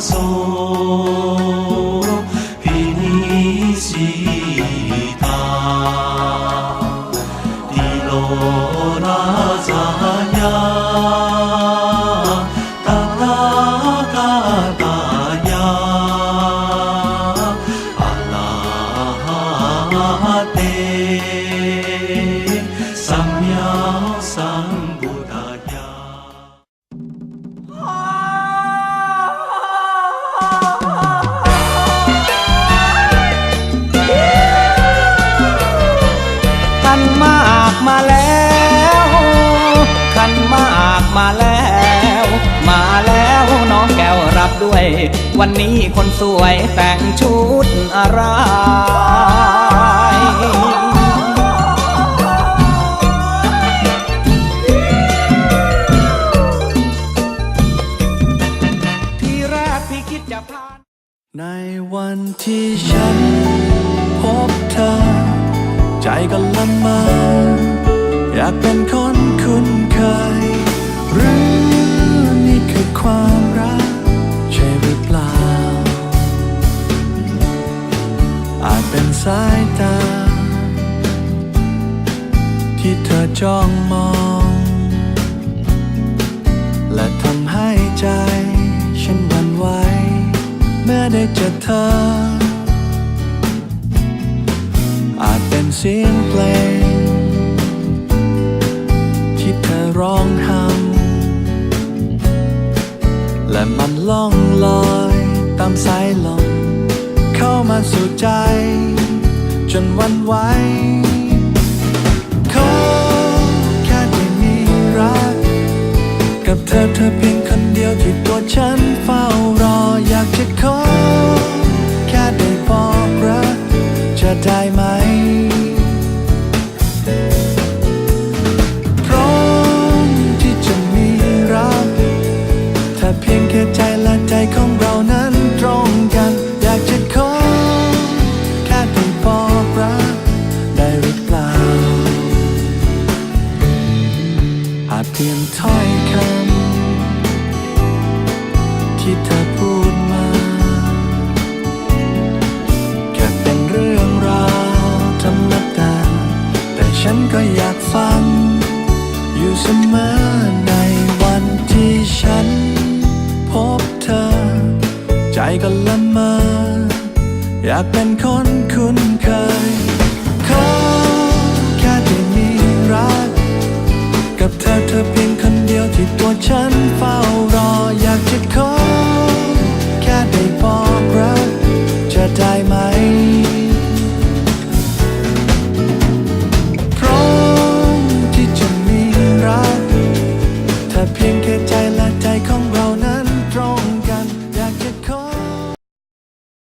soul. มากมาแล้ว ขันมากมาแล้ว มาแล้วน้องแก้วรับด้วย วันนี้คนสวยแต่งชุดอะไรที่แรกพี่คิดจะพาในวันที่ฉันพบเธอ ใจก็ละเมออยากเป็นคนคุ้นเคย หรือนี่คือความรัก ใช่หรือเปล่า อาจเป็นสายตา ที่เธอจ้องมอง และทำให้ใจ ฉันหวั่นไหวเมื่อได้เจอเธอ เป็นเสียงเพลง ที่เธอร้องทำและมันล่องลอยตามสายลมเข้ามาสู่ใจ จนวันไหวขอแค่ได้มีรัก กับเธอเธอเพียงคนเดียวที่ตัวฉันเฝ้ารออยากจะขอแค่ได้บอกรักจะได้ไหม พียงแค่ใจและใจของเรานั้นตรงกัน อยากจะขอแค่ได้บอกรักได้หรือเปล่า อาจเพียงถ้อยคำที่เธอพูดมาแค่เป็นเรื่องราวธรรมดาแต่ฉันก็อยากฟัง อยู่เสมอในวันที่ฉัน บเธอ ใจก็ละเมออยากเป็นคนคุ้นเคย